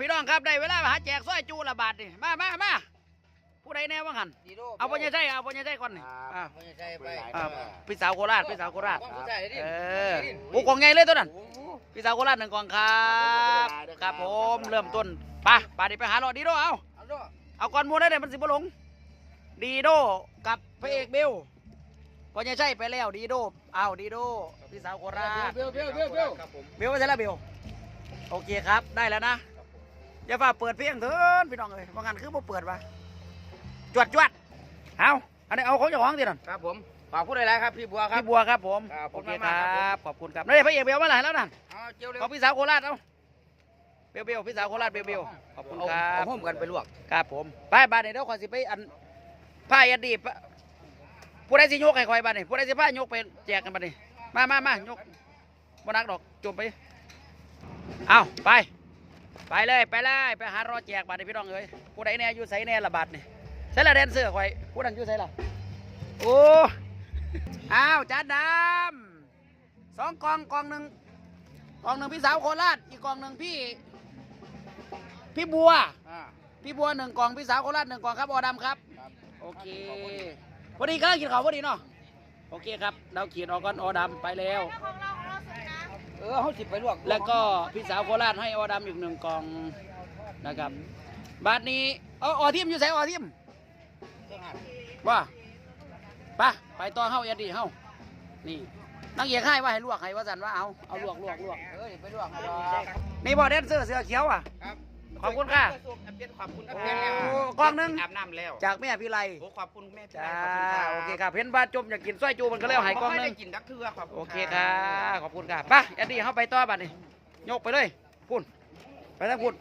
พี่น้องครับได้เวลามาหาแจกสร้อยจูละบาทนี่มามามาผู้ใดแน่ว่าหันดีโดเอาปัญญาใช่เอาปัญญาใช่ก่อนนี่อ่าไม่ใช่ไปอ่าพี่สาวโคราชพี่สาวโคราชใช่ดิเออโอ้กล่องใหญ่เลยตัวนั้นพี่สาวโคราชหนึ่งกล่องครับครับผมเริ่มต้นไปไปดิไปหาหลอดดีโดเอาเอาด้วยเอาก่อนหมูได้เลยมันสิบหลงดีโดกับพระเอกเบลปัญญาใช่ไปแล้วดีโดเอาดีโดพี่สาวโคราชเบลเบลเบลเบลครับผมเบลไปใช่แล้วเบลโอเคครับได้แล้วนะ อย่าฝ่าเปิดเพียงเถินพี่น้องเอ้ยว่างั้นคือบ่เปิดวะจวดจวดเอาอันนี้เอาของเจ้าของทีนั่นครับผมฝากพูดอะไรครับพี่บัวครับ พี่บัวครับผมครับโอเคขอบคุณคมากรัครับ บขอบคุณครับนี่พระเอกเบลมาหลายแล้วนั่นเอาเจียวเร็วของพี่สาวโคราชเอาเบลเบลพี่สาวโคราชเบลเบลขอบคุณครัเอาบห้อมกันไปลวกครับผมไปบ้านนี่เดี๋ยวขอยสิไปอันผ้ายันดีปะผู้ใดสิยกให้คอยบ้านนี่ผู้ใดสิผ้ายกไปแจกกันบ้านนี่มามามายกบ่นักดอกจมไปเอาไป ไปเลยไปเลยไปหารอแจกบัตรพี่น้องเอ้ยผู้ใดแน่อยู่ใส่แน่ละบาทนี่ใส่ละแดนเสื้อคอยผู้นั้นอยู่ใส่ละโอ้อ้าวจานดำสองกล่องกล่องหนึ่งกล่องหนึ่งพี่สาวโคราชอีกกล่องหนึ่งพี่ พี่บัวอ่าพี่บัวหนึ่งกล่องพี่สาวโคราชหนึ่งกล่องครับออดำครับครับโอเคพอดีก็กินข้าวพอดีเนาะโอเคครับเราขีดออกก่อนออดำไปแล้ว เออเขาสิไปลวกแล้วก็พี่สาวโคราชให้ออดำอีกหนึ่งกล่องนะครับบาทนี้เอาออทิมอยู่ใส่ออทิมว่าไปไปต่อเฮาเอ็ดดีเฮานี่นักเอกให้ว่าให้ลวกให้ว่าสันว่าเอาเอาลวกลวกลวกเออไปลวกให้ดอกนี่บ่แดนเซอร์เสือเขียวอะครับ ขอบคุณค่ะขอบคุณครับโอ้กล้องหนึงอาบน้ำแล้วจากแม่พี่ไลโอ้ขอบคุณแม่พี่จ้าขอบคุณครับโอเคครับเห็นบ้านจมอยากกินสร้อยจูมันก็แล้วให้กล้องหนึไม่งได้กินดักเทือขอบคุณโอเคครับขอบคุณครับไปเอ็ดดี้เข้าไปต่อบัดนี้ยกไปเลยพุ่นไปทางพุ่น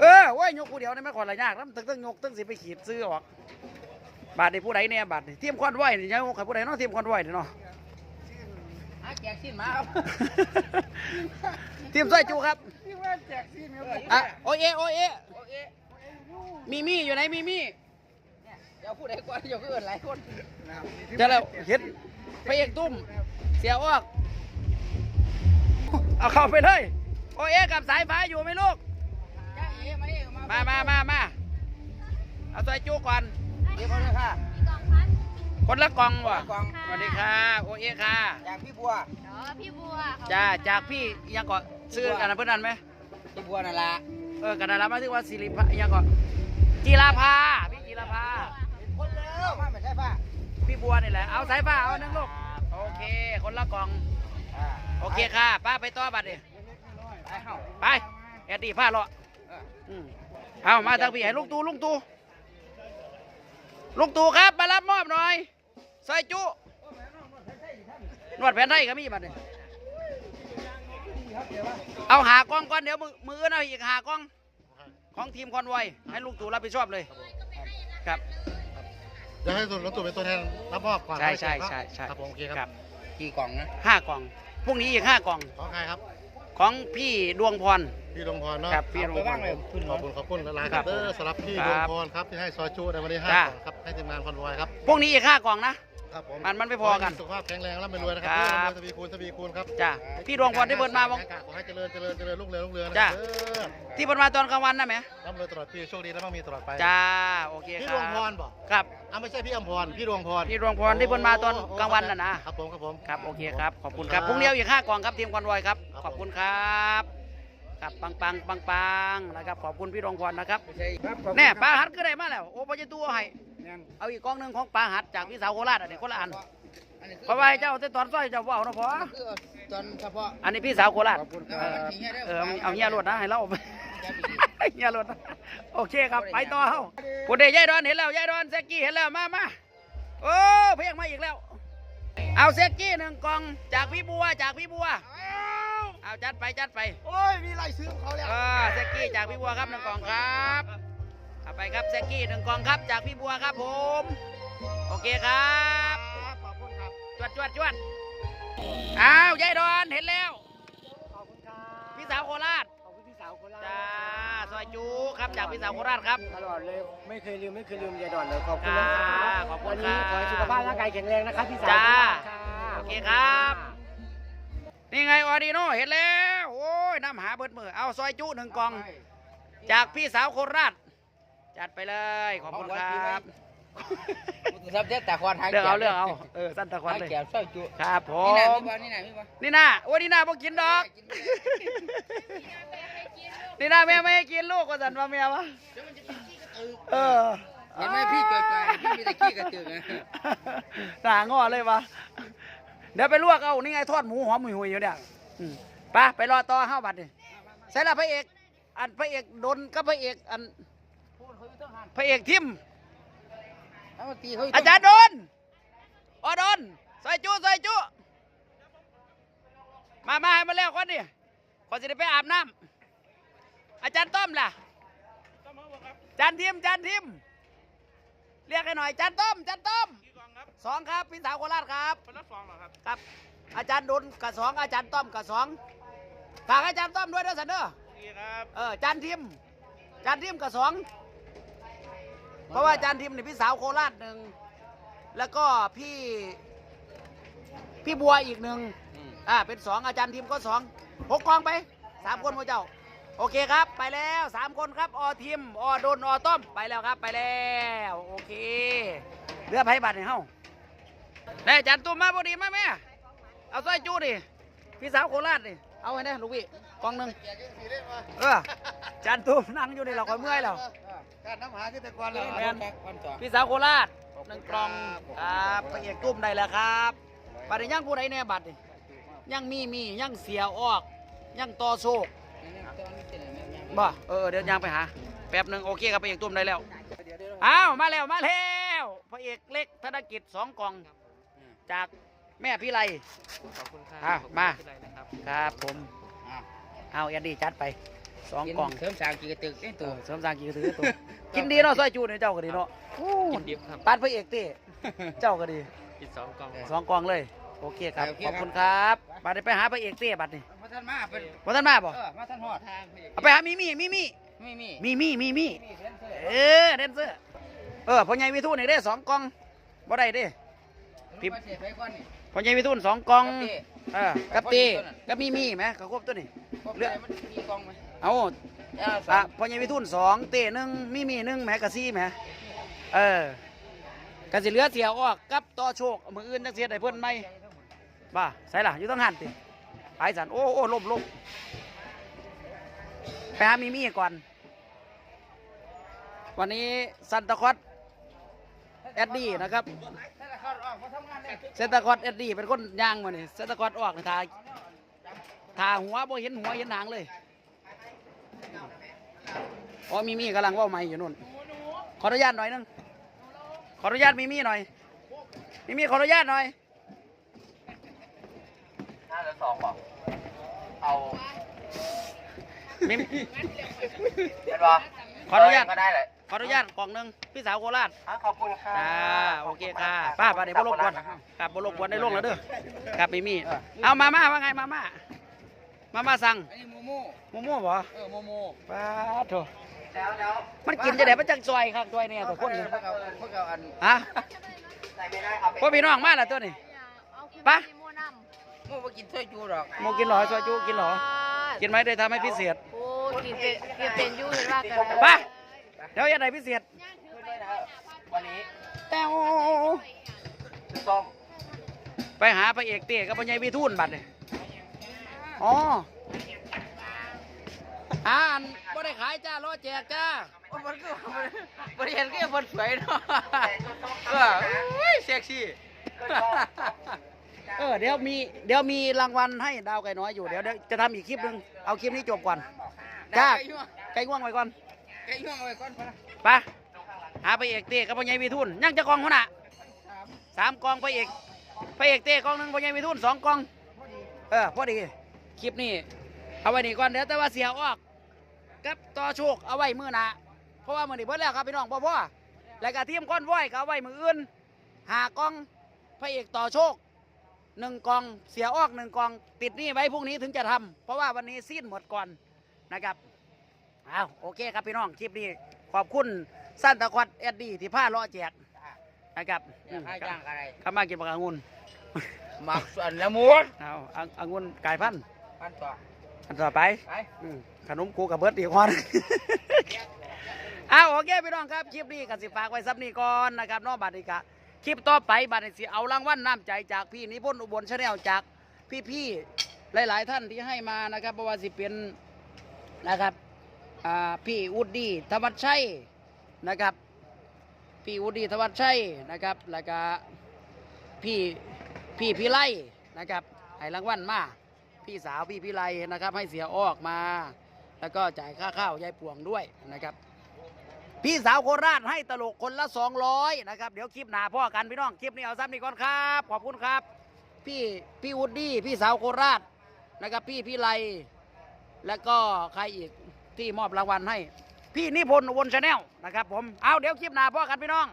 เออโอ้ยยกผู้เดียวนี่ไม่ขออะไรยากแล้วตึ้งตึ้งยกตึ้งสิไปขีดซื้อออกบาทนี่ผู้ใดเนี่ยบาทนี่ทีมคอนไหวนี่ยังใครผู้ใดเนาะทีมคอนไหวนี่เนาะหาแจกสิ้นมาครับ ทีมสร้อยจูครับ พี่ว่าแจกสิ้นครับอะโอเอโอเอโอเคมีมี่อยู่ไหนมีมี่เนี่ยเดี๋ยวพูดให้ก่อนเดี๋ยวก็เอินหลายคนเดี๋ยวเราเห็นไปเอกตุ้ม เสียออก เอาเข้าไปเลย โอเอกับสายฟ้าอยู่ไหมลูกจ้าเอ๋มาเอ๋มามามามาเอาสร้อยจูก่อนเดี๋ยวเขาเลยค่ะ คนละกล่องวะกล่องสวัสดีค่ะ โอเอค่ะ จากพี่บัว อ๋อ พี่บัวขอบคุณจ้า จากพี่ยังก่อนซื้อกันนะเพื่อนนั้นไหม พี่บัวนั่นละเออกันนะรับมาถึงว่าสิริพะยังก่อนจีราภาพี่จีราภาคนเร็วมาไม่ใช่ป่ะพี่บัวนี่แหละ เอาสายฟ้าเอาหนึ่งลูกโอเค คนละกล่อง โอเคค่ะป้าไปต่อบัตรดิไปเฮาไปแอดดี้ผ้าเลาะอืมเอามาทางพี่ให้ลุงตูลุงตูลุงตูครับมารับมอบหน่อยซอยจุนวดแผนไทยก็มีบัตรดิ เอาหากล้องก่อนเดี๋ยวมือมืออนเอาอีกหากล้องของทีมคอนไวอยให้ลุงตู่รับผิดชอบเลยครับจะให้ส่วนรถตู้เป็นตัวแทนรับมอบก่อนใช่ใช่ใช่ใช่ครับผมโอเคคครัรับบกี่กล่องนะห้ากล่องพรุ่งนี้อีกห้ากล่องของใครครับ ของพี่ดวงพรพี่ดวงพรเนาะครับพี่ดวงพรขอบคุณขอบคุณหลายๆคครัรับบเด้อสำหรับพี่คดรัวงบพรครับที่ให้ซอยจูในวันนี้ห้าจ้ากล่องครับให้ทีมงานคอนวอยครับพรุ่งนี้อีกห้ากล่องนะ ครับผมมันมันไม่พอกัน สุขภาพแข็งแรงร่ำรวยนะครัครับเด้อทวีคูณทวีคูณครับจ้าพี่ดวงพรที่เบิร์นมาบอกขอให้เจริญเจริญเจริญรุ่งเรืองรุ่งเรืองนะจ้าเด้อที่เบิร์นมาตอนกลางวันนะแหมร่ำรวยตลอดปีโชคดีและมั่งมีตลอดไปจ้าโอเคพี่คดรัวงพบรบอกครับอะไม่ใช่พี่อมพรพี่ดวงพรพี่ดวงพรที่เบิร์นมาตอนกลางวันน่ะนะครับผมครับผมครับโอเคครับขอบคุณครับพรุ่งนี้เอาอีกห้ากล่องครับทีมคอนไวอยครับครับขอบคุณครับครับปังปังปังปังนะครับขอบคุณพี่ดวงพรนะครับไม่ใช่ครับแน่ปลาหัดก็ได้มาแล้วโอ้ปจะตัวให้ เอาอีกกล่องหนึ่งของปลาหัดจากพี่สาวโคราชอันนี้คนละอันเพราะว่าให้เจ้าแต่ตอนซ้อยเจ้าว่าเอาเนาะพอคือตอนเฉพาะอันนี้พี่สาวโคราชขอบคุณคเอรับอเออเอาเอาเงี้ยรวดนะให้เราเงี้ยรวดนะโอเคครับไปต่อเฮาผู้ใดยายดอนเห็นแล้วยายดอนแซกกี้เห็นแล้วมามาโอ้เพียงมาอีกแล้ว เอาแซกกี้หนึ่งกล่องจากพี่บัวจากพี่บัวเอาจัดไปจัดไปโอ้ยมีลายซื้อของเขาแล้วเออแซกกี้จากพี่บัวครับหนึ่งกล่องครับเอา ไปครับแซกกี้หนึ่งกล่องครับจากพี่บัวครับผม โอเคครับขอบคุณครับจวดจวดจวดอ้าวยายดอนเห็นแล้วขอบคุณครับพี่สาวโคราชขอบคุณพี่สาวโคราชจ้าซอยจูครับจากพี่สาวโคราชครับตลอดเลยไม่เคยลืมไม่เคยลืมยายดอนเลยขอบคุณจ้านะครับขอบคุณวันนี้ครับขอให้สุขภาพร่างกายแข็งแรงนะครับพี่สาวจ้าโคราชค่ะโอเคครับนี่ไงออดีโนเห็นแล้วโอ้ยน้ำหาเบิดมือเอาซอยจูหนึ่งกล่อง จากพี่สาวโคราช จัดไปเลย ขอบคุณครับซับเด็ดแต่ควันหางเลือกเอาเลือกเอาเออสั้นตะควันหางเลยแก้วซอยจุครับผนี่น่ะมมีบ่นี่น่ะมีบ่นี่น่าโอ้นี่น่าบ่กินดอกนี่น่าแม่ไม่ให้กินลูกก็สันว่าแม่วะเออเห็นไหมพี่จ่อยๆพี่มีแต่ขี้กระตือกนะหนางอเลยวะเดี๋ยวไปลวกเอานี่ไงทอดหมูหอมหุยๆอยู่เนี่ยอืมไปไปรอต่อห้าบัตรดิใส่ละพระเอก อันพระเอกดนกับพระเอกอัน พระเอกทิมเอามาตีเขาอาจารย์โดนออโดนใส่จุใส่จุมามาให้มาแล้วก่อนดิก่อนจะได้ไปอาบน้ำอาจารย์ต้อมล่ะจานทิมจานทิมเรียกให้หน่อยจานต้อมจานต้อมสองครับพี่สาวโคราชครับครับ อาจารย์ดนกับสองอาจารย์ต้อมกับสองฝากอาจารย์ต้อมด้วยนะสันเด้อเออจานทิมจานทิมกับสอง เพราะว่าจานทิมนี่พี่สาวโคราชหนึ่งแล้วก็พี่พี่บัวอีกหนึ่งอ่าเป็นสองอาจารย์ทิมก็สองหกกองไปสามคนพระเจ้า โอเคครับ ไปแล้วสามคนครับอทิมอดนอต้อมไปแล้วครับไปแล้วโอเคเรือไผ่บัตรให้เฮาได้อาจารย์ตุ้มมาพอดีมาแม่เอาสร้อยจูดิพี่สาวโคราชดิเอาไว้นะลูกพี่กองหนึ่งเอออาจารย์ตุ้มนั่งอยู่นี่เราคอยเมื่อยแล้ว การน้ำหาขึ้นแต่ก่อนเลยแม่นพี่สาวโคราชหนึ่งกล่องครับพระเอกตุ้มได้แล้วครับบัตรนี้ยังผู้ใดแน่บัตรนี่ยังมีมียังเสียออกยังต่อโซกบ่เออเดี๋ยวยางไปหา แป๊บหนึ่งโอเคครับพระเอกตุ้มได้แล้วอ้าวมาแล้วมาแล้วพระเอกเล็กธนกิจสองกล่อง จากแม่พี่ไล ขอบคุณครับอะมา ขอบคุณนะครับ ครับผมเอาแอดดี้จัดไป สองกล่องเสริมสร้างกี่กระตึกเอ้ยตัตัววเสริมสร้างกี่กระตือตัวกินดีเนาะซอยจูเนี่ยเจ้าก็ดีเนาะกินดิบครับปานพระเอกเต้เจ้าก็ดีกินสองกล่องสองกล่องเลย โอเคครับโอเคขอบครับคุณครับบัดนี้ไปหาพระเอกเต้บัดนี้มาท่านมาเป็นว่าท่านมาบ่เออมาท่านหอดทางพี่เอาไปหามีมี่มีมี่ไม่มีมีมี่มีมี่มีเส้นเสื้อเออเดนเซอร์เออพ่อใหญ่วิทูนนี่ได้สองกล่องบ่ได้เด้พี่มาเสียไปก่อนนี่พ่อใหญ่วิทูนสองกล่องกับเต้เออกับเต้กับมีมี่ไหมกับครบตัวนี้พวก เลือกมันมีกล่องไหมเอาเอ้าสออะงพ่อใหญ่วิทูนสองเต้หนึ่งมีมี่หนึ่งแหมกะซี่แหมเออกะสิเหลือเสียออกกับต่อโชคมืออื่นจักเสียได้เพิ่นไหมบ้าใส่ล่ะอยู่ต้องหันติไปสันโอ้โอ้ลมลมไปหามีมี่ก่อน วันนี้ซันตาคอสแอดดี้นะครับถ้าเขาออกมาทำงานได้เซนตาคอสแอดดี้เป็นคนย่างมาเนี่ยเซนตาคอสออกในทา ทาหัวบ่เห็นหัวเห็นหางเลยอ๋อมีมี่กำลังเว่าไม่อยู่นู่น ขออนุญาตหน่อยนึง ขออนุญาตมีมี่หน่อย มีมี่ขออนุญาตหน่อยห้าหรือสองบอกเอามีเป็นบ่ขออนุญาตก็ได้เลยขออนุญาตกล่องหนึ่งพี่สาวโคราชอะขอบคุณครับอ่าโอเคค่ะ ป้าป้าเดี๋ยวบ่รบกวนครับบ่รบกวนได้ลงแล้วเด้อครับมีมี่เอามาม่าว่าไงมาม่า มาม่าสั่งอันนี้โมโม่โมโม่บ่เออโมโม่ป้าโถแล้วแล้วมันกินจะได้มันจังซอยครับซอยเนี่ยตัวคนนี่พวกเอาพวกเอาอันฮะใส่ไม่ได้ครับพ่อพี่น้องมาแล้วตัวนี้ปะโม่บ่กินช่วยจูหรอกโมกินเหรอซอยจูกินเหรอกินไหมได้ทำให้พิเศษโอ้กินเป็นกินเป็นอยูเห็นว่ากันไปเดี๋ยวยังไงพิเศษวันนี้แต้วส้มไปหาพระเอกเต้กับพญายวิทูลบัดนี่ อ๋ออ่านบ่ได้ขายจ้ารอแจกจ้าโอ้มันก็บริเห็นก็ยังคนสวยเนาะเออเฮ้ยเซ็กซี่เออเดี๋ยวมีเดี๋ยวมีรางวัลให้ดาวไก่น้อยอยู่เดี๋ยวจะทำอีกคลิปหนึงเอาคลิปนี้จบก่อนจ้าไก่ย่วงไก่วงไว้ก่อนไก่ย่วงไว้ก่อนพอละไปหาพระเอกเต้กับพญายวิทูลยังจะกองหัวหน้าสามกองพระเอกพระเอกเต้กองหนึ่งพญายวิทูลสองกองเออพอดี คลิปนี้ เอาไว้นี่ก่อนเดี๋ยวแต่ว่าเสียออกกับต่อโชคเอาไว้มือหนาเพราะว่ามือนี้เพิ่แล้วครับพี่น้องพ่อพ่อแล้วก็ทีมก้อนว้อยก็เอาไว้มืออื่นหากองพระเอกต่อโชคหนึ่งกองเสียออกหนึ่งกอง ติดหนี่ไว้พรุ่งนี้ถึงจะทำเพราะว่าวันนี้สิ้นหมดก่อนนะครับเอาโอเคครับพี่น้องคลิปนี้ขอบคุณสั้นตะควัดเอ็ดดี้ที่ผ้าล้อแจกนะครับอยากให้ย่างอะไรข้ามากินปากองุ่นหมักส่วนละมุนเอาอังองุ่นกายพันธุ์ พันต่ออันต่อไปไปอืมขนมกูกับเบิร์ดอีกคนเอาโอเคพี่น้องครับ คลิปนี้ก็สิฝากไว้ซับนี้ก่อนนะครับเนอกบัตรนี้กะคลิปต่อไปบัตรนี้สิเอารางวัลน้ำใจจากพี่นิพนธ์อุบลชาแนลจากพี่ๆหลาย ๆ ท่านที่ให้มานะครับเพราะว่าสิเป็นนะครับอ่าพี่อุดดีธวัชชัยนะครับ พี่อุดดีธวัชชัยนะครับ แล้วก็พี่พี่พี่ไล่นะครับให้รางวัลมา พี่สาวพี่พี่ไล่นะครับ ให้เสียออกมา แล้วก็จ่ายค่าข้าวยายป่วงด้วยนะครับ พี่สาวโคราชให้ตลกคนละ 200นะครับเดี๋ยวคลิปหนาพ่อกันพี่น้องคลิปนี้เอาซ้ำนี่ก่อนครับ ขอบคุณครับ พี่พี่วูดดี้พี่สาวโคราชนะครับ พี่พี่ไลแล้วก็ใครอีกที่มอบรางวัลให้ พี่นิพนธ์อุบลชาแนลนะครับผมเอาเดี๋ยวคลิปหนาพ่อกันพี่น้อง